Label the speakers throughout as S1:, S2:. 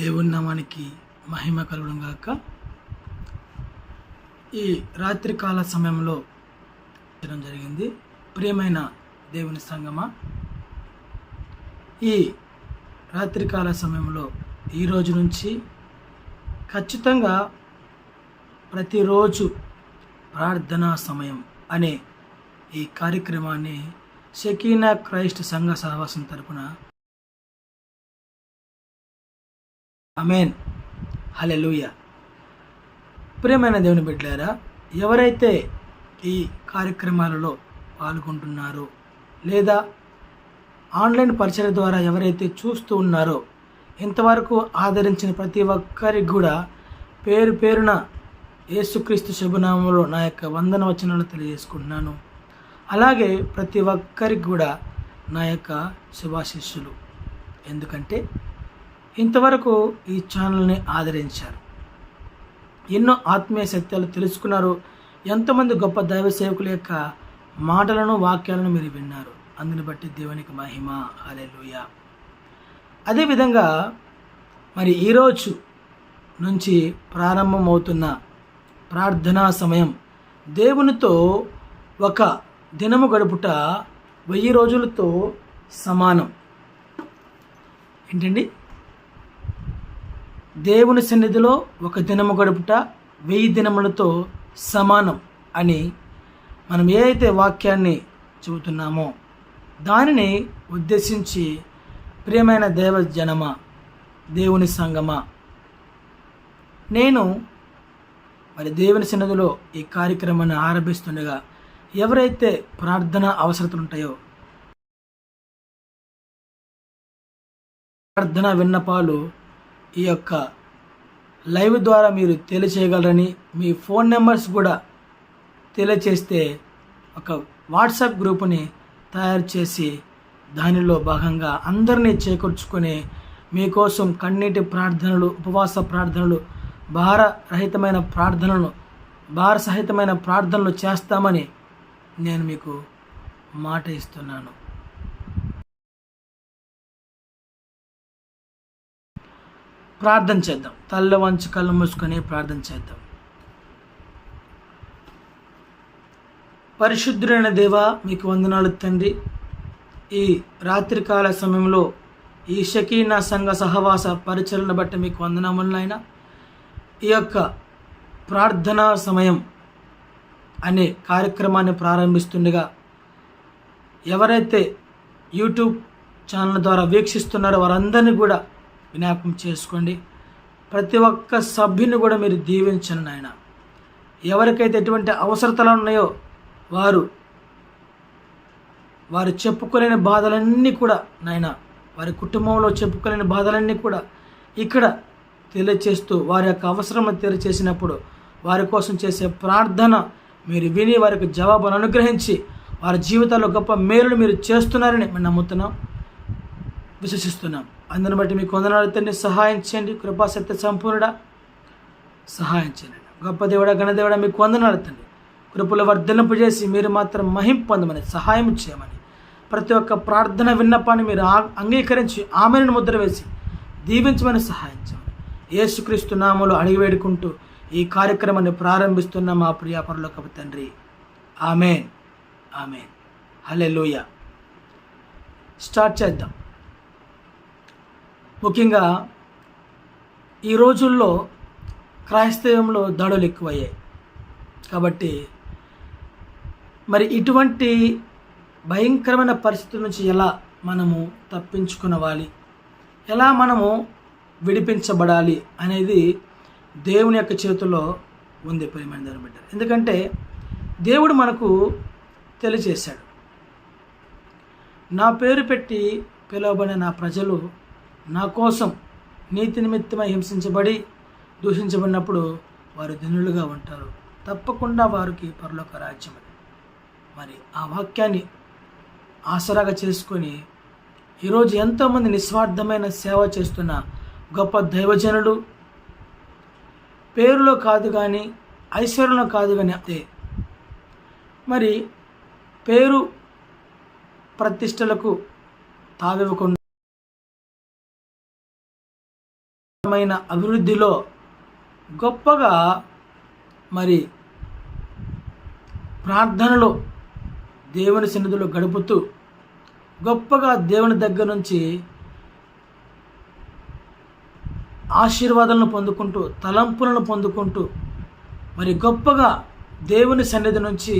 S1: దేవుని నామానికి మహిమ కలుగును గాక. ఈ రాత్రికాల సమయంలో చేయడం జరిగింది. ప్రియమైన దేవుని సంగమ ఈ రాత్రికాల సమయంలో ఈ రోజు నుంచి ఖచ్చితంగా ప్రతిరోజు ప్రార్థనా సమయం అనే ఈ కార్యక్రమాన్ని షకీనా క్రైస్ట్ సంఘ సహవాసం తరపున అమేన్ హలెలుయ ప్రియమైన దేవుని బిడ్డారా ఎవరైతే ఈ కార్యక్రమాలలో పాల్గొంటున్నారో లేదా ఆన్లైన్ పరిచయ ద్వారా ఎవరైతే చూస్తూ ఉన్నారో ఇంతవరకు ఆదరించిన ప్రతి ఒక్కరికి కూడా పేరు పేరున యేసుక్రీస్తు శుభనామంలో నా యొక్క వందన వచనాలు తెలియజేసుకుంటున్నాను. అలాగే ప్రతి ఒక్కరికి కూడా నా యొక్క శుభాశిష్యులు ఎందుకంటే ఇంతవరకు ఈ ఛానల్ని ఆదరించారు. ఎన్నో ఆత్మీయ సత్యాలు తెలుసుకున్నారు. ఎంతోమంది గొప్ప దైవ సేవకుల యొక్క మాటలను వాక్యాలను మీరు విన్నారు. అందుని బట్టి దేవునికి మహిమ. హల్లెలూయ. అదేవిధంగా మరి ఈరోజు నుంచి ప్రారంభమవుతున్న ప్రార్థనా సమయం దేవునితో ఒక దినము గడుపుట వెయ్యి రోజులతో సమానం. ఏంటండి? దేవుని సన్నిధిలో ఒక దినము గడుపుట వెయ్యి దినములతో సమానం అని మనం ఏ అయితే వాక్యాన్ని చెబుతున్నామో దానిని ఉద్దేశించి ప్రియమైన దేవ జనమ దేవుని సంగమ నేను మరి దేవుని సన్నిధిలో ఈ కార్యక్రమాన్ని ఆరంభిస్తుండగా ఎవరైతే ప్రార్థన అవసరతలు ఉంటాయో ప్రార్థన విన్నపాలు ఈ యొక్క లైవ్ ద్వారా మీరు తెలియచేయగలరని మీ ఫోన్ నెంబర్స్ కూడా తెలియచేస్తే ఒక వాట్సాప్ గ్రూపుని తయారు చేసి దానిలో భాగంగా అందరినీ చేకూర్చుకొని మీకోసం కన్నీటి ప్రార్థనలు ఉపవాస ప్రార్థనలు భారరహితమైన ప్రార్థనలు భార సహితమైన ప్రార్థనలు చేస్తామని నేను మీకు మాట ఇస్తున్నాను. ప్రార్థన చేద్దాం. తల్ల వంచి కళ్ళు మూసుకొని ప్రార్థన చేద్దాం. పరిశుద్ధుడైన దేవ మీకు వందనాలు తండ్రి. ఈ రాత్రికాల సమయంలో ఈ షకీనా సంఘ సహవాస పరిచరణ బట్టి మీకు వందనములైన ఈ యొక్క ప్రార్థనా సమయం అనే కార్యక్రమాన్ని ప్రారంభిస్తుండగా ఎవరైతే యూట్యూబ్ ఛానల్ ద్వారా వీక్షిస్తున్నారో వారందరినీ కూడా జ్ఞాపకం చేసుకోండి. ప్రతి ఒక్క సభ్యుని కూడా మీరు దీవించండి నాయన. ఎవరికైతే ఎటువంటి అవసరతలు ఉన్నాయో వారు వారు చెప్పుకోలేని బాధలన్నీ కూడా నాయన వారి కుటుంబంలో చెప్పుకోలేని బాధలన్నీ కూడా ఇక్కడ తెలియచేస్తూ వారి యొక్క అవసరం తెలియచేసినప్పుడు వారి కోసం చేసే ప్రార్థన మీరు విని వారికి జవాబును అనుగ్రహించి వారి జీవితాల్లో గొప్ప మేలును మీరు చేస్తున్నారని మేము నమ్ముతున్నాం విశ్వసిస్తున్నాం. అందుని బట్టి మీకు వందనాలు తండ్రి సహాయం చేయండి. కృపాసత్య సంపూర్ణుడా. సహాయం చేయండి. గొప్ప దేవుడా గణదేవుడా మీకు వందనాలు తండ్రి. కృపలు వర్ధలింపు చేసి మీరు మాత్రం మహిం పొందమని సహాయం చేయమని ప్రతి ఒక్క ప్రార్థన విన్నపాన్ని మీరు అంగీకరించి ఆమెను ముద్ర వేసి దీవించమని సహాయం చేయమని. యేసుక్రీస్తు నామలు అడిగి వేడుకుంటూ ఈ కార్యక్రమాన్ని ప్రారంభిస్తున్న మా ప్రియ పరలోకపు తండ్రి. ఆమెన్. ఆమెన్. హలే స్టార్ట్ చేద్దాం. ముఖ్యంగా ఈ రోజుల్లో క్రైస్తవంలో దాడులు ఎక్కువయ్యాయి. కాబట్టి మరి ఇటువంటి భయంకరమైన పరిస్థితుల నుంచి ఎలా మనము తప్పించుకునవాలి? ఎలా మనము విడిపించబడాలి అనేది దేవుని యొక్క చేతుల్లో ఉంది ప్రేమైన బిడ్డ ఎందుకంటే దేవుడు మనకు తెలియజేశాడు. నా పేరు పెట్టి పిలువబడిన నా ప్రజలు నా కోసం నీతి నిమిత్తమై హింసించబడి దూషించబడినప్పుడు వారు ధనులుగా ఉంటారు. తప్పకుండా వారికి పరలోక రాజ్యం అది మరి ఆ వాక్యాన్ని ఆసరాగా చేసుకొని ఈరోజు ఎంతోమంది నిస్వార్థమైన సేవ చేస్తున్న గొప్ప దైవజనులు పేరులో కాదు కానీ ఐశ్వర్యంలో కాదు కానీ అదే. మరి పేరు ప్రతిష్టలకు తావివ్వకుండా మైన అభివృద్ధిలో గొప్పగా మరి ప్రార్థనలో దేవుని సన్నిధిలో గడుపుతూ గొప్పగా దేవుని దగ్గర నుంచి ఆశీర్వాదాలను పొందుకుంటూ తలంపులను పొందుకుంటూ మరి గొప్పగా దేవుని సన్నిధి నుంచి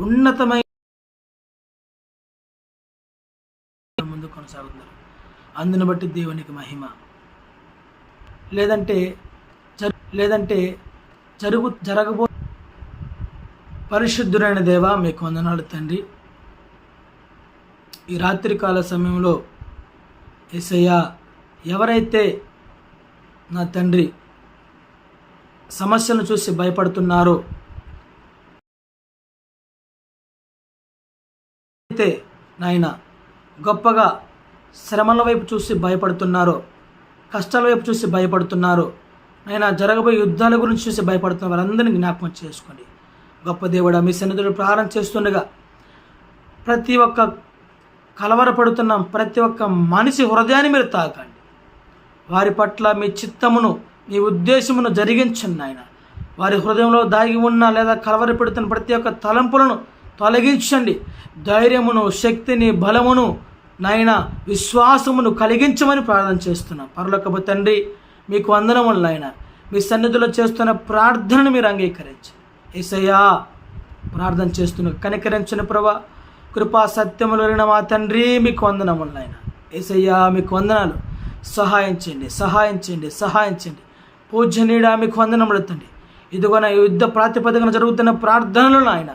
S1: ఉన్నతమైన ముందు కొనసాగుతున్నారు. అందును బట్టి దేవునికి మహిమ. లేదంటే లేదంటే జరుగు జరగబో పరిశుద్ధుడైన దేవా మీకు వందనాలు తండ్రి. ఈ రాత్రికాల సమయంలో ఎసయ్య ఎవరైతే నా తండ్రి సమస్యను చూసి భయపడుతున్నారో అయితే నాయన గొప్పగా శ్రమల వైపు చూసి భయపడుతున్నారో కష్టాల వైపు చూసి భయపడుతున్నారు. నాయన జరగబోయే యుద్ధాల గురించి చూసి భయపడుతున్న వారందరినీ జ్ఞాపకం చేసుకోండి. గొప్ప దేవుడ మీ సన్నిధులు ప్రారంభం చేస్తుండగా ప్రతి ఒక్క కలవరపడుతున్న ప్రతి ఒక్క మనిషి హృదయాన్ని మీరు తాకండి. వారి పట్ల మీ చిత్తమును మీ ఉద్దేశమును జరిగించండి ఆయన వారి హృదయంలో దాగి ఉన్న లేదా కలవరపెడుతున్న ప్రతి ఒక్క తలంపులను తొలగించండి. ధైర్యమును శక్తిని బలమును నాయన విశ్వాసమును కలిగించమని ప్రార్థన చేస్తున్నాం. పరలోకపు తండ్రి మీకు వందనములు నాయన. మీ సన్నిధిలో చేస్తున్న ప్రార్థనను మీరు అంగీకరించి. ఏసయ్యా ప్రార్థన చేస్తున్న కనికరించిన ప్రభా కృపా సత్యములు మా తండ్రి మీకు వందనములు నాయన. ఏసయ్యా మీకు వందనాలు. సహాయం చేయండి సహాయం చేయండి సహాయం చేయండి. పూజనీడా మీకు వందనములు తండ్రి. ఇదిగో నా యుద్ధ ప్రాతిపదికన జరుగుతున్న ప్రార్థనలు నాయన.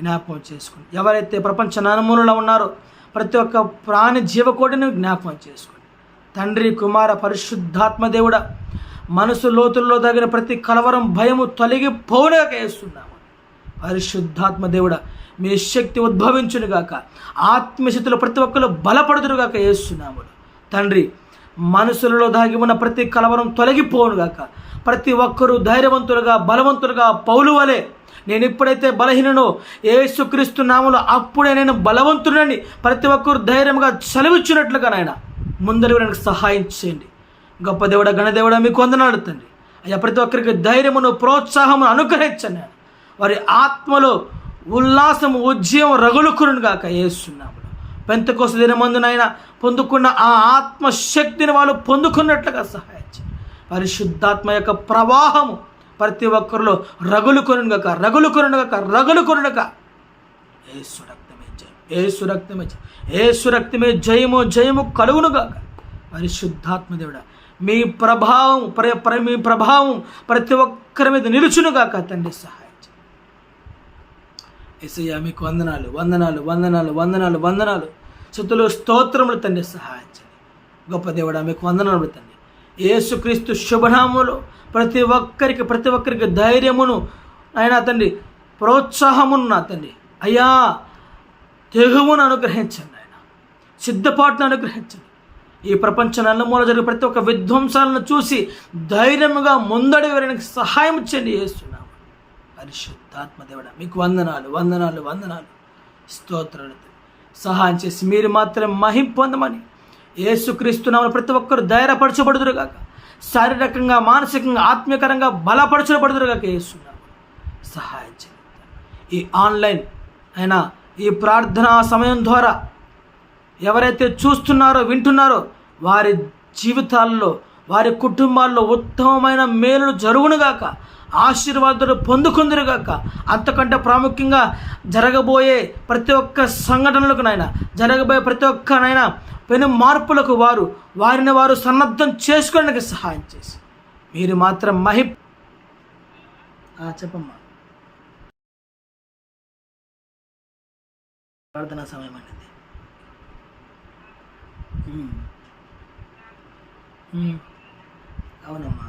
S1: జ్ఞాపకం చేసుకుని ఎవరైతే ప్రపంచ నలుమూలలో ఉన్నారో ప్రతి ఒక్క ప్రాణి జీవకోటిని జ్ఞాపకం చేసుకోండి తండ్రి కుమార పరిశుద్ధాత్మ దేవుడ మనసు లోతుల్లో తగిన ప్రతి కలవరం భయము తొలగిపోవునగా వేస్తున్నాము పరిశుద్ధాత్మ దేవుడ మీ శక్తి ఉద్భవించునుగాక ఆత్మశక్తులు ప్రతి ఒక్కరు బలపడుతురుగాక వేస్తున్నాము తండ్రి మనసులలో దాగి ఉన్న ప్రతి కలవరం తొలగిపోనుగాక ప్రతి ఒక్కరూ ధైర్యవంతులుగా బలవంతులుగా పౌలు వలె నేను ఎప్పుడైతే బలహీననో ఏసుక్రీస్తు నామలో అప్పుడే నేను బలవంతుడని ప్రతి ఒక్కరు ధైర్యంగా చలివిచ్చినట్లుగా నాయన ముందరి నాకు సహాయం చేయండి. గొప్ప దేవుడ గణదేవుడ మీకు వందనాడు తండ్రి. అయ్యా ప్రతి ఒక్కరికి ధైర్యమును ప్రోత్సాహమును అనుగ్రహించండి. వారి ఆత్మలో ఉల్లాసము ఉద్యమం రగులుకురును గాక ఏస్తున్నాము పెంతకోస దినమందునైనా పొందుకున్న ఆ ఆత్మశక్తిని వాళ్ళు పొందుకున్నట్లుగా సహాయం చేయండి. పరిశుద్ధాత్మ యొక్క ప్రవాహము ప్రతి ఒక్కరిలో రగులు కొనుగక రగులు కొనుగక రగులు కొనుగక ఏ సురక్తమే జయం ఏ సురక్తమే జయం ఏ సురక్తమే జయము జయము కలుగునుగాక. పరిశుద్ధాత్మదేవుడ మీ ప్రభావం ప్ర మీ ప్రభావం ప్రతి ఒక్కరి మీద నిలుచునుగాక తండ్రి సహాయం ఎసయ్య మీకు వందనాలు వందనాలు వందనాలు వందనాలు వందనాలు. చుతులు స్తోత్రములు తండ్రి సహాయం గొప్ప దేవుడా మీకు వందనాలు తండ్రి. యేసుక్రీస్తు శుభనామములు. ప్రతి ఒక్కరికి ప్రతి ఒక్కరికి ధైర్యమును. ఆయన తండ్రి ప్రోత్సాహమును నా తండ్రి అయ్యా తెగువును అనుగ్రహించండి ఆయన. సిద్ధపాటును అనుగ్రహించండి. ఈ ప్రపంచ నల్లమూల జరిగే ప్రతి ఒక్క విధ్వంసాలను చూసి ధైర్యముగా ముందడి వెళ్ళడానికి సహాయం చేయండి చేస్తున్నాము పరిశుద్ధాత్మదేవుడ మీకు వందనాలు వందనాలు వందనాలు. స్తోత్రాలు. సహాయం చేసి మీరు మాత్రం మహిం పొందమని ఏసుక్రీస్తున్నామని ప్రతి ఒక్కరు ధైర్యపరచబడుదురుగాక. శారీరకంగా మానసికంగా ఆత్మీయకరంగా బలపరచబడుదురుగాక వేస్తున్నాము సహాయం చేయండి ఈ ఆన్లైన్ అయినా ఈ ప్రార్థనా సమయం ద్వారా ఎవరైతే చూస్తున్నారో వింటున్నారో వారి జీవితాల్లో వారి కుటుంబాల్లో ఉత్తమమైన మేలును జరుగునుగాక ఆశీర్వాదాలు పొందుకుందరుగాక అంతకంటే ప్రాముఖ్యంగా జరగబోయే ప్రతి ఒక్క సంఘటనలకు నాయన జరగబోయే ప్రతి ఒక్క నాయన పెను మార్పులకు వారు వారిని వారు సన్నద్ధం చేసుకోవడానికి సహాయం చేసి. మీరు మాత్రం మహి చెప్పమ్మా. ప్రార్థనా సమయం అనేది అవునమ్మా.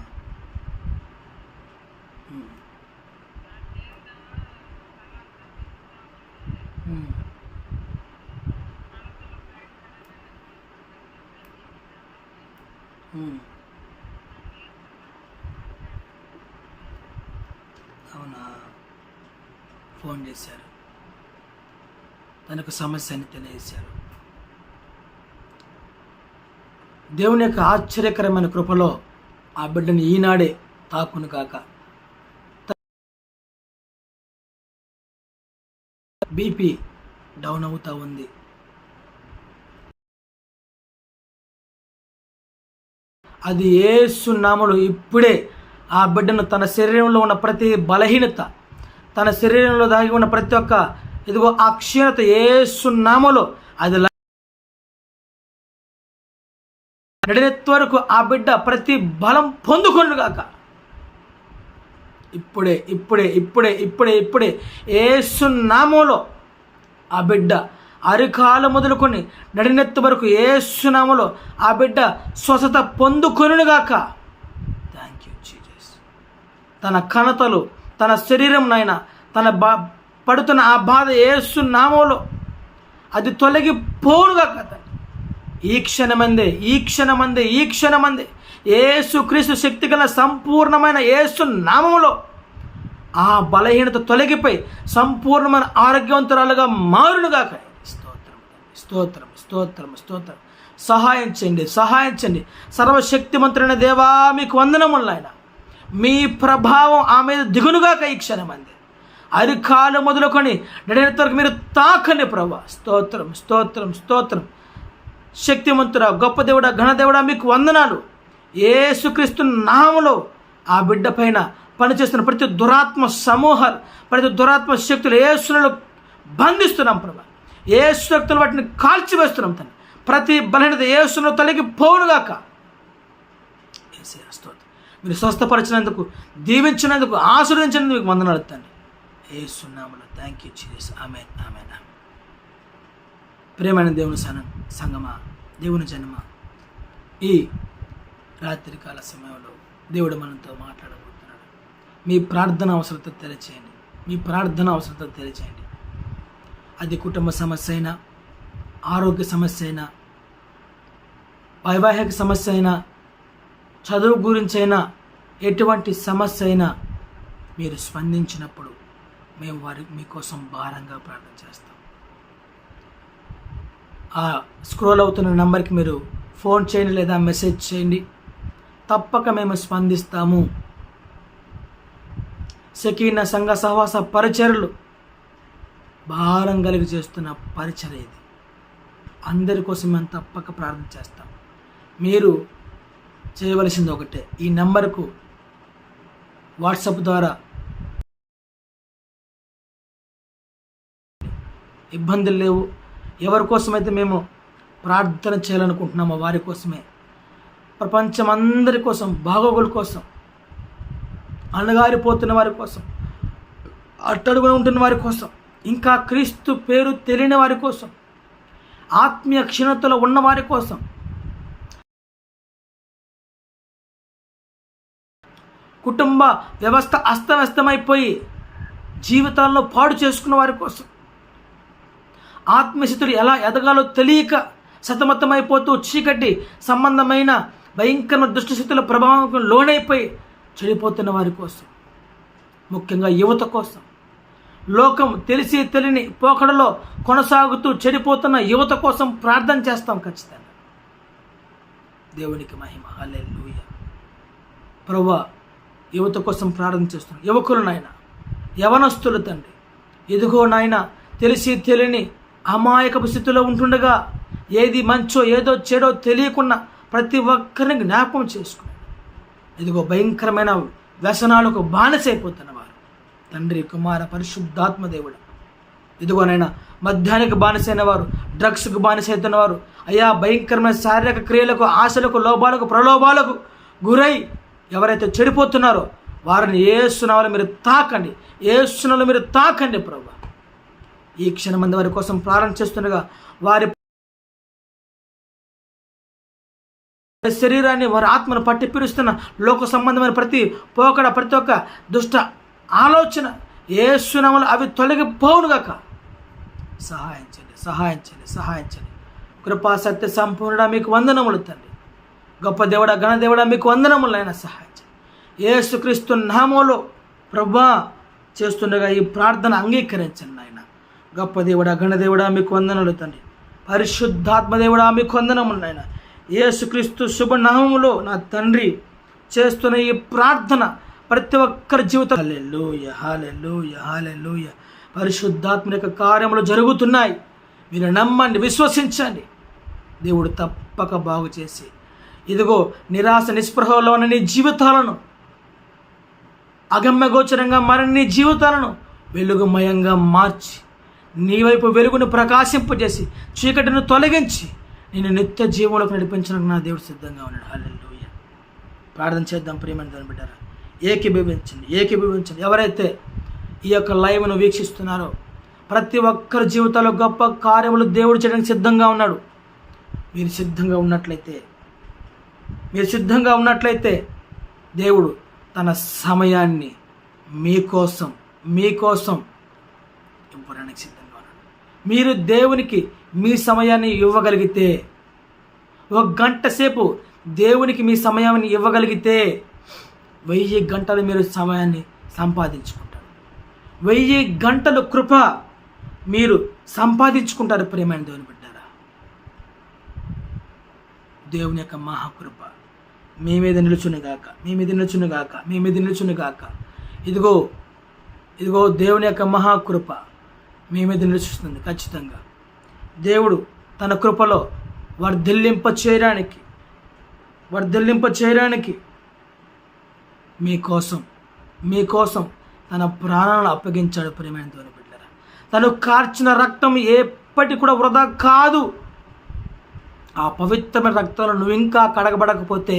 S1: అవునా? ఫోన్ చేశారు. తనకు సమస్యని తెలియజేశారు. దేవుని యొక్క ఆశ్చర్యకరమైన కృపలో ఆ బిడ్డని ఈనాడే తాకును కాక బీపీ డౌన్ అవుతూ ఉంది. అది ఏసునామలు ఇప్పుడే ఆ బిడ్డను తన శరీరంలో ఉన్న ప్రతి బలహీనత తన శరీరంలో దాగి ఉన్న ప్రతి ఒక్క ఇదిగో ఆ క్షీణత ఏసునామలో అది నడినెత్తి వరకు ఆ బిడ్డ ప్రతి బలం పొందుకొనుగాక ఇప్పుడే ఇప్పుడే ఇప్పుడే ఇప్పుడే ఇప్పుడే ఏసునామలో ఆ బిడ్డ అరికాలు మొదలుకొని నడినెత్తు వరకు ఏసునామలో ఆ బిడ్డ స్వస్థత పొందుకొనుగాక. థ్యాంక్ యూ జీజస్ తన కణతలు తన శరీరం నాయన తన బా పడుతున్న ఆ బాధ ఏసునామంలో అది తొలగిపోనుగాక తండ్రి. ఈ క్షణమందే ఈ క్షణమందే ఈ క్షణమందే ఏసు క్రీస్తు శక్తి గల సంపూర్ణమైన ఏసు నామములో ఆ బలహీనత తొలగిపోయి సంపూర్ణమైన ఆరోగ్యవంతురాలుగా మారునుగాక. స్తోత్రం స్తోత్రం స్తోత్రం. సహాయం చేయండి సహాయం చేయండి. సర్వశక్తిమంతుడైన దేవా మీకు వందనములు ఆయన మీ ప్రభావం ఆ మీద దిగునుగాక ఈ క్షణమంది. అరికాలు మొదలుకొని నడినంత వరకు మీరు తాకండి ప్రభా. స్తోత్రం స్తోత్రం స్తోత్రం. శక్తిమంతుడా గొప్ప దేవుడా ఘనదేవుడా మీకు వందనాలు. ఏసుక్రీస్తు నామలో ఆ బిడ్డ పైన పనిచేస్తున్న ప్రతి దురాత్మ సమూహాలు ప్రతి దురాత్మ శక్తులు ఏసులను బంధిస్తున్నాం ప్రభా. ఏ శక్తులు వాటిని కాల్చివేస్తున్నాం తను ప్రతి బలహీనత ఏసును తొలగి పోవునుగాక. యేసయ్య మీరు స్వస్థపరిచినందుకు దీవించినందుకు ఆశీర్వదించినందుకు మీకు వందనాలు తండ్రి ఏసునామలో థ్యాంక్ యూ చీస్ ఆమె ఆమె ప్రేమైన దేవుని సనం సంగమా దేవుని జన్మ ఈ రాత్రికాల సమయంలో దేవుడు మనతో మాట్లాడబోతున్నాడు. మీ ప్రార్థన అవసరత తెరచేయండి మీ ప్రార్థన అవసరత తెరచేయండి అది కుటుంబ సమస్య అయినా ఆరోగ్య సమస్య అయినా వైవాహిక సమస్య అయినా చదువు గురించి అయినా ఎటువంటి సమస్య అయినా మీరు స్పందించినప్పుడు మేము వారి మీకోసం భారంగా ప్రార్థన చేస్తాం. ఆ స్క్రోల్ అవుతున్న నెంబర్కి మీరు ఫోన్ చేయండి లేదా మెసేజ్ చేయండి. తప్పక మేము స్పందిస్తాము. సకీన సంఘ సహవాస పరిచరులు భారం కలిగి చేస్తున్న పరిచర్ ఇది. అందరి కోసం మేము తప్పక ప్రార్థన చేస్తాం. మీరు చేయవలసింది ఒకటే. ఈ నెంబర్కు వాట్సాప్ ద్వారా ఇబ్బందులు లేవు. ఎవరి కోసమైతే మేము ప్రార్థన చేయాలనుకుంటున్నామో వారి కోసమే. ప్రపంచం అందరి కోసం బాగోగుల కోసం అణగారిపోతున్న వారి కోసం అట్టడుగున ఉంటున్న వారి కోసం ఇంకా క్రీస్తు పేరు తెలియని వారి కోసం ఆత్మీయ క్షీణతలో ఉన్నవారి కోసం. కుటుంబ వ్యవస్థ అస్తవ్యస్తమైపోయి జీవితాల్లో పాడు చేసుకున్న వారి కోసం. ఆత్మశితుడు ఎలా ఎదగాలో తెలియక సతమతమైపోతూ చీకటి సంబంధమైన భయంకర దుష్టస్థితుల ప్రభావం లోనైపోయి చెడిపోతున్న వారి కోసం. ముఖ్యంగా యువత కోసం. లోకం తెలిసి తెలియని పోకడలో కొనసాగుతూ చెడిపోతున్న యువత కోసం ప్రార్థన చేస్తాం ఖచ్చితంగా. దేవునికి మహిమ. హల్లెలూయ. ప్రభా యువత కోసం ప్రార్థన చేస్తున్నాం. యువకులు నాయన యవనస్తులు తండ్రి ఎదుగో నాయన తెలిసి తెలియని అమాయకపు స్థితిలో ఉంటుండగా ఏది మంచో ఏదో చెడో తెలియకుండా ప్రతి ఒక్కరిని జ్ఞాపకం చేసుకుని ఇదిగో భయంకరమైన వ్యసనాలకు బానిసైపోతున్నవారు తండ్రి కుమార పరిశుద్ధాత్మ దేవుడు. ఇదిగోనైనా మద్యానికి బానిసైన వారు డ్రగ్స్కు బానిసైతున్న వారు అయా భయంకరమైన శారీరక క్రియలకు ఆశలకు లోపాలకు ప్రలోభాలకు గురై ఎవరైతే చెడిపోతున్నారో వారిని ఏ సునాలు మీరు తాకండి. ఏ సునాలు మీరు తాకండి ప్రభు. ఈ క్షణమంది వారి కోసం ప్రారంభం చేస్తుండగా వారి శరీరాన్ని వారి ఆత్మను పట్టి పిలుస్తున్న లోక సంబంధమైన ప్రతి పోకడ ప్రతి ఒక్క దుష్ట ఆలోచన. ఏ సునములు అవి తొలగిపోవునుగాక సహాయం చేయండి సహాయం చేయండి సహాయం చేయండి. కృపా సత్య సంపూర్ణ మీకు వందనములు తండ్రి. గొప్ప దేవుడ ఘనదేవుడ మీకు వందనములు అయినా సహాయం చేయండి. ఏసుక్రీస్తు నామంలో ప్రభా చేస్తుండగా ఈ ప్రార్థన అంగీకరించండి ఆయన గొప్ప దేవుడ ఘనదేవుడ మీకు వందనములు తండ్రి. పరిశుద్ధాత్మదేవుడా మీకు వందనములు నాయన. ఏసుక్రీస్తు శుభనామములో నా తండ్రి చేస్తున్న ఈ ప్రార్థన ప్రతి ఒక్కరి జీవితం. హాలెలూయ హాలెలూయ హాలెలూయ పరిశుద్ధాత్మ యొక్క కార్యములు జరుగుతున్నాయి. మీరు నమ్మండి విశ్వసించండి. దేవుడు తప్పక బాగు చేసి ఇదిగో నిరాశ నిస్పృహలో ఉన్న నీ జీవితాలను అగమ్యగోచరంగా మారిన నీ జీవితాలను వెలుగుమయంగా మార్చి నీ వైపు వెలుగును ప్రకాశింపజేసి చీకటిని తొలగించి నేను నిత్య జీవంలోకి నడిపించడానికి నా దేవుడు సిద్ధంగా ఉన్నాడు. హల్లెలూయ. ప్రార్థన చేద్దాం ప్రియమైన దాన్ని బిడ్డారా. ఏకీభవించండి ఏకీభవించండి ఎవరైతే ఈ యొక్క లైవ్ను వీక్షిస్తున్నారో ప్రతి ఒక్కరి జీవితాల్లో గొప్ప కార్యములు దేవుడు చేయడానికి సిద్ధంగా ఉన్నాడు. మీరు సిద్ధంగా ఉన్నట్లయితే మీరు సిద్ధంగా ఉన్నట్లయితే దేవుడు తన సమయాన్ని మీకోసం మీకోసం ఇవ్వడానికి సిద్ధంగా ఉన్నాడు. మీరు దేవునికి మీ సమయాన్ని ఇవ్వగలిగితే ఒక గంట సేపు దేవునికి మీ సమయాన్ని ఇవ్వగలిగితే వెయ్యి గంటలు మీరు సమయాన్ని సంపాదించుకుంటారు. వెయ్యి గంటలు కృప మీరు సంపాదించుకుంటారు ప్రేమైన దేవుని బిడ్డారా. దేవుని యొక్క మహాకృప మీ మీద నిలుచునుగాక మీ మీద నిలుచునుగాక మీ మీద నిలుచునుగాక ఇదిగో ఇదిగో దేవుని యొక్క మహాకృప మీ మీద నిలుచుస్తుంది ఖచ్చితంగా. దేవుడు తన కృపలో వర్ధిల్లింప చేయడానికి వర్ధిల్లింప చేయడానికి మీకోసం మీకోసం తన ప్రాణాలను అప్పగించాడు ప్రేమైన దేవుని బిడ్డరా తను కార్చిన రక్తం ఎప్పటి కూడా వృధా కాదు. ఆ పవిత్రమైన రక్తంలో నువ్వు ఇంకా కడగబడకపోతే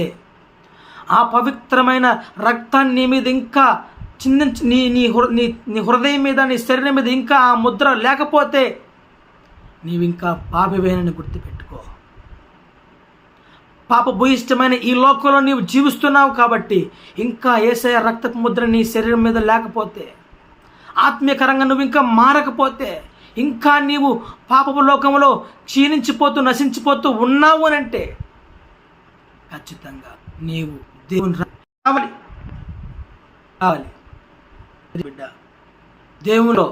S1: ఆ పవిత్రమైన రక్తాన్ని నీ మీద ఇంకా చిన్న నీ నీ హృ నీ నీ హృదయం మీద నీ శరీరం మీద ఇంకా ఆ ముద్ర లేకపోతే నీవింకా పాపివేనని పాపవేనని పాప భూయిష్టమైన ఈ లోకంలో నీవు జీవిస్తున్నావు కాబట్టి ఇంకా ఏసయ రక్తపు ముద్ర నీ శరీరం మీద లేకపోతే ఆత్మీయకరంగా నువ్వు ఇంకా మారకపోతే ఇంకా నీవు పాపపు లోకంలో క్షీణించిపోతూ నశించిపోతూ ఉన్నావు అని అంటే ఖచ్చితంగా నీవు దేవుని రావాలి. రావాలి. బిడ్డ దేవులో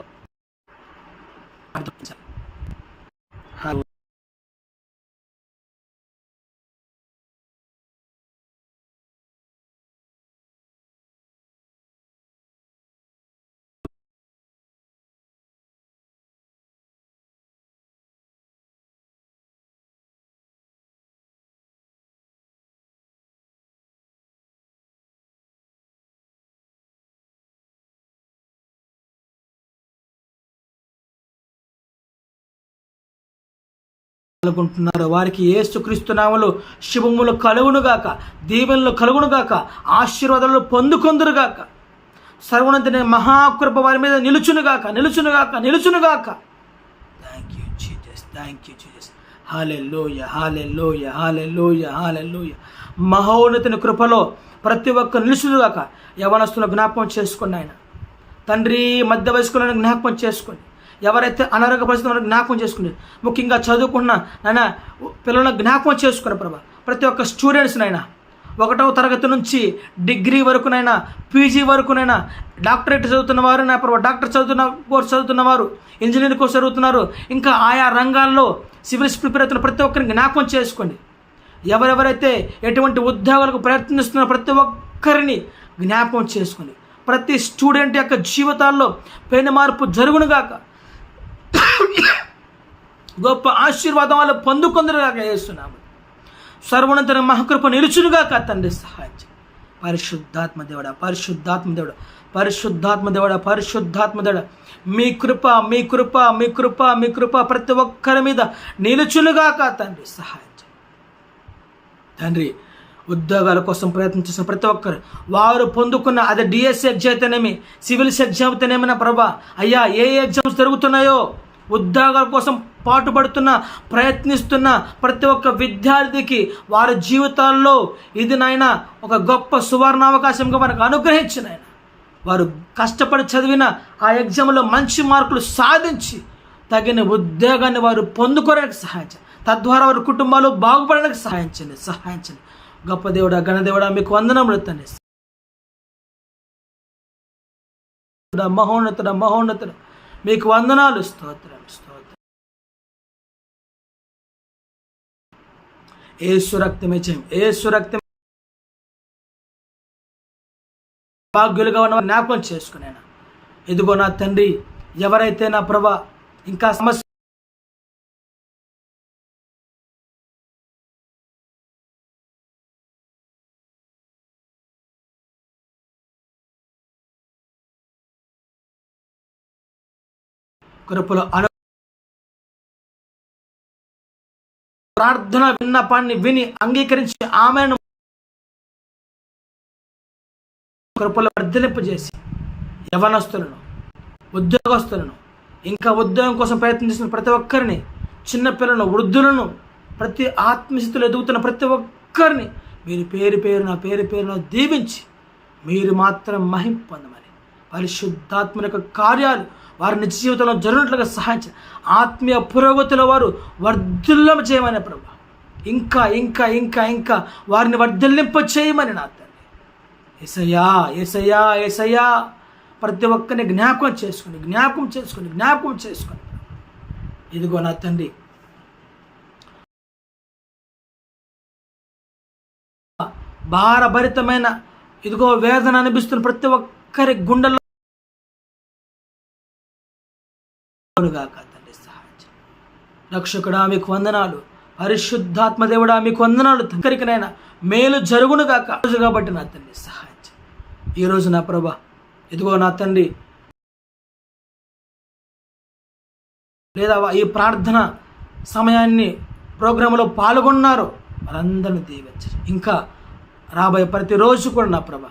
S1: పాల్గొంటున్నారు వారికి ఏసుక్రీస్తు నామలు శుభములు కలుగునుగాక దీవెనలు కలుగునుగాక ఆశీర్వాదాలు పొందుకొందురుగాక. సర్వనంతని మహాకృప వారి మీద నిలుచునుగాక నిలుచునుగాక నిలుచునుగాక. Thank you Jesus thank you Jesus hallelujah hallelujah లోయ హాలే లోయ హాలే లోయ మహోన్నతిని కృపలో ప్రతి ఒక్క నిలుచునుగాక యవనస్తులను జ్ఞాపకం చేసుకోండి ఆయన. తండ్రి మధ్య వయస్కులను జ్ఞాపకం చేసుకోండి ఎవరైతే అనారోగ్య పరిస్థితులను జ్ఞాపకం చేసుకుని. ముఖ్యంగా చదువుకున్న నాయన పిల్లలను జ్ఞాపకం చేసుకున్న ప్రభా. ప్రతి ఒక్క స్టూడెంట్స్ నైనా ఒకటవ తరగతి నుంచి డిగ్రీ వరకునైనా పీజీ వరకునైనా డాక్టరేట్ చదువుతున్న వారు నా ప్రభావ డాక్టర్ చదువుతున్న కోర్స్ చదువుతున్న వారు ఇంజనీరింగ్ కోర్స్ చదువుతున్నారు ఇంకా ఆయా రంగాల్లో సివిల్స్ ప్రిపేర్ అవుతున్న ప్రతి ఒక్కరిని జ్ఞాపకం చేసుకోండి. ఎవరెవరైతే ఎటువంటి ఉద్యోగాలకు ప్రయత్నిస్తున్న ప్రతి ఒక్కరిని జ్ఞాపకం చేసుకోండి. ప్రతి స్టూడెంట్ యొక్క జీవితాల్లో పెను మార్పు జరుగునుగాక గొప్ప ఆశీర్వాదం వాళ్ళు పొందుకొందరుగాక చేస్తున్నాము సర్వనంతర మహకృప నిలుచునుగాక తండ్రి సహాయం పరిశుద్ధాత్మ దేవుడ పరిశుద్ధాత్మ దేవుడ పరిశుద్ధాత్మ దేవుడ పరిశుద్ధాత్మ దేవుడ. మీ కృప మీ కృప మీ కృప మీ కృప ప్రతి ఒక్కరి మీద నిలుచునుగాక తండ్రి సహాయం తండ్రి ఉద్యోగాల కోసం ప్రయత్నం చేసిన ప్రతి ఒక్కరు వారు పొందుకున్న అదే డిఎస్సి ఎగ్జామ్ అయితేనేమి సివిల్స్ ఎగ్జామ్ అయితేనేమైనా ప్రభా అయ్యా ఏ ఎగ్జామ్స్ జరుగుతున్నాయో ఉద్యోగాల కోసం పాటుపడుతున్న ప్రయత్నిస్తున్న ప్రతి ఒక్క విద్యార్థికి వారి జీవితాల్లో ఇది నాయన ఒక గొప్ప సువర్ణావకాశంగా మనకు అనుగ్రహించిన ఆయన. వారు కష్టపడి చదివిన ఆ ఎగ్జామ్లో మంచి మార్కులు సాధించి తగిన ఉద్యోగాన్ని వారు పొందుకోవడానికి సహాయం తద్వారా వారి కుటుంబాలు బాగుపడడానికి సహాయించండి సహాయించండి గొప్ప దేవుడా గణదేవుడా మీకు వందనములు తండ్రి మహోన్నతుడ మహోన్నతుడ. మీకు వందనాలు స్తోత్రం స్తోత్రం. ఏసు సురక్తమే చేయం ఏ రక్తం భాగ్యులుగా ఉన్న జ్ఞాపకం చేసుకునేనా? ఇదిగో నా తండ్రి ఎవరైతే నా ప్రభా ఇంకా సమస్య కృపలో అను ప్రార్థన విన్నపాన్ని విని అంగీకరించి ఆమెను కృపలు వర్ధలింపజేసి యవనస్తులను ఉద్యోగస్తులను ఇంకా ఉద్యోగం కోసం ప్రయత్నిస్తున్న ప్రతి ఒక్కరిని చిన్నపిల్లలను వృద్ధులను ప్రతి ఆత్మస్థితులు ఎదుగుతున్న ప్రతి ఒక్కరిని మీరు పేరు పేరున పేరు పేరున దీవించి మీరు మాత్రం మహిం పొందమని. పరిశుద్ధాత్మ యొక్క కార్యాలు వారి నిజ జీవితంలో జరిగినట్లుగా సహాయించ ఆత్మీయ పురోగతిలో వారు వర్ధుల్లం చేయమని ప్రభు. ఇంకా ఇంకా ఇంకా ఇంకా వారిని వర్ధల్లింప చేయమని నా తండ్రి. ఎసయ్యా ఎసయ్యా ఎసయ్యా ప్రతి ఒక్కరిని జ్ఞాపకం చేసుకుని జ్ఞాపకం చేసుకుని జ్ఞాపకం చేసుకుని. ఇదిగో నా తండ్రి. భారభరితమైన ఇదిగో వేదన అనిపిస్తున్న ప్రతి ఒక్కరి గుండెల్లో గాక తండ్రి సహాయం రక్షకుడా మీకు వందనాలు. పరిశుద్ధాత్మదేవుడా మీకు వందనాలు తంకరికనైనా మేలు జరుగును గాక రోజు కాబట్టి నా తండ్రి సహాయం ఈరోజు నా ప్రభా ఇదిగో నా తండ్రి. లేదా ఈ ప్రార్థన సమయాన్ని ప్రోగ్రాంలో పాల్గొన్నారు వారందరిని దీవించరు ఇంకా రాబోయే ప్రతిరోజు కూడా నా ప్రభ.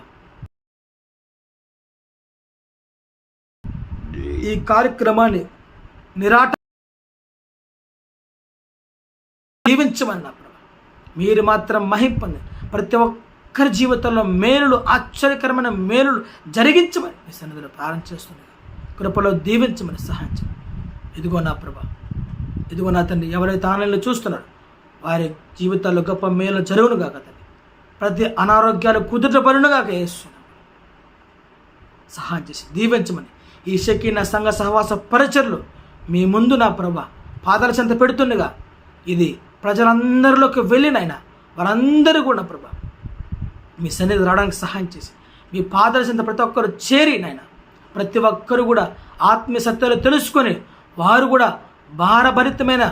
S1: ఈ కార్యక్రమాన్ని నిరాట దీవించమని నా మీరు మాత్రం మహింపంది ప్రతి ఒక్కరి జీవితంలో మేలులు ఆశ్చర్యకరమైన మేలులు జరిగించమని మీ సన్నిధిలో ప్రారంభం చేస్తుంది కృపలో దీవించమని సహాయం ఇదిగో నా ప్రభ. ఇదిగో నా తండ్రి ఎవరైతే ఆన్లైన్లో చూస్తున్నారో వారి జీవితాల్లో గొప్ప మేలు జరుగునుగా తండ్రి. ప్రతి అనారోగ్యాలు కుదుటపరునుగా వేస్తున్నాం సహాయం చేసి దీవించమని. ఈ శక్తి నా సంఘ సహవాస పరిచర్లు మీ ముందు నా ప్రభ పాదాల చెంత పెడుతుండగా ఇది ప్రజలందరిలోకి వెళ్ళినైనా వారందరూ కూడా ప్రభ. మీ సన్నిధి రావడానికి సహాయం చేసి మీ పాదాల చెంత ప్రతి ఒక్కరు చేరి నాయన ప్రతి ఒక్కరు కూడా ఆత్మీయ సత్యాలు తెలుసుకొని వారు కూడా భారభరితమైన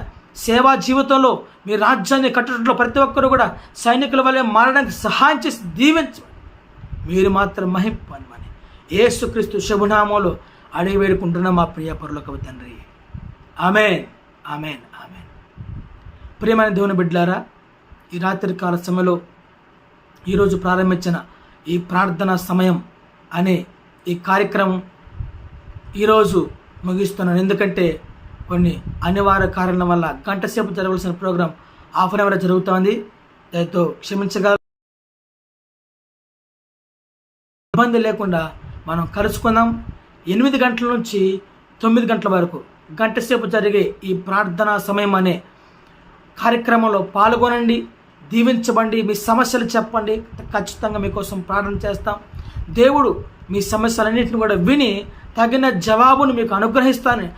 S1: సేవా జీవితంలో మీ రాజ్యాన్ని కట్టడంలో ప్రతి ఒక్కరు కూడా సైనికుల వల్లే మారడానికి సహాయం చేసి దీవించ. మీరు మాత్రం మహింపనమని ఏసుక్రీస్తు శుభనామంలో అడిగి వేడుకుంటున్న మా ప్రియ పరులకు తండ్రి. ఆమెన్. ఆమెన్. ఆమెన్. ప్రియమైన దేవుని బిడ్డలారా ఈ రాత్రి కాల సమయంలో ఈరోజు ప్రారంభించిన ఈ ప్రార్థన సమయం అనే ఈ కార్యక్రమం ఈరోజు ముగిస్తున్నాను. ఎందుకంటే కొన్ని అనివార్య కారణాల వల్ల గంట సేపు జరగవలసిన ప్రోగ్రాం హాఫ్ అన్ అవర్ జరుగుతోంది. దాంతో క్షమించగల ఇబ్బంది లేకుండా మనం కలుసుకుందాం. ఎనిమిది గంటల నుంచి తొమ్మిది గంటల వరకు గంట సేపు జరిగే ఈ ప్రార్థనా సమయం అనే కార్యక్రమంలో పాల్గొనండి దీవించబండి మీ సమస్యలు చెప్పండి. ఖచ్చితంగా మీకోసం ప్రార్థన చేస్తాం. దేవుడు మీ సమస్యలన్నింటిని కూడా విని తగిన జవాబును మీకు అనుగ్రహిస్తానని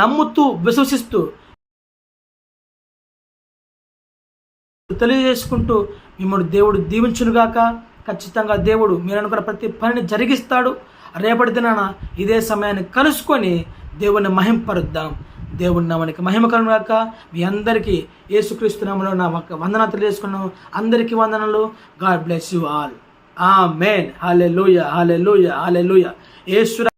S1: నమ్ముతూ విశ్వసిస్తూ తెలియజేసుకుంటూ మిమ్మల్ని దేవుడు దీవించునుగాక. ఖచ్చితంగా దేవుడు మీరు అనుకున్న ప్రతి పనిని జరిగిస్తాడు. రేపటి దినాన ఇదే సమయాన్ని కలుసుకొని దేవుణ్ణి మహింపరుద్దాం. దేవుని నామానికి మహిమ కలుగాక మీ అందరికీ ఏసుక్రీస్తునామలో నా వందన తెలియజేసుకున్నాం అందరికీ వందనలు. God bless you all. Amen hallelujah లూయ హాలే లూయ హాలే లూయ ఏసు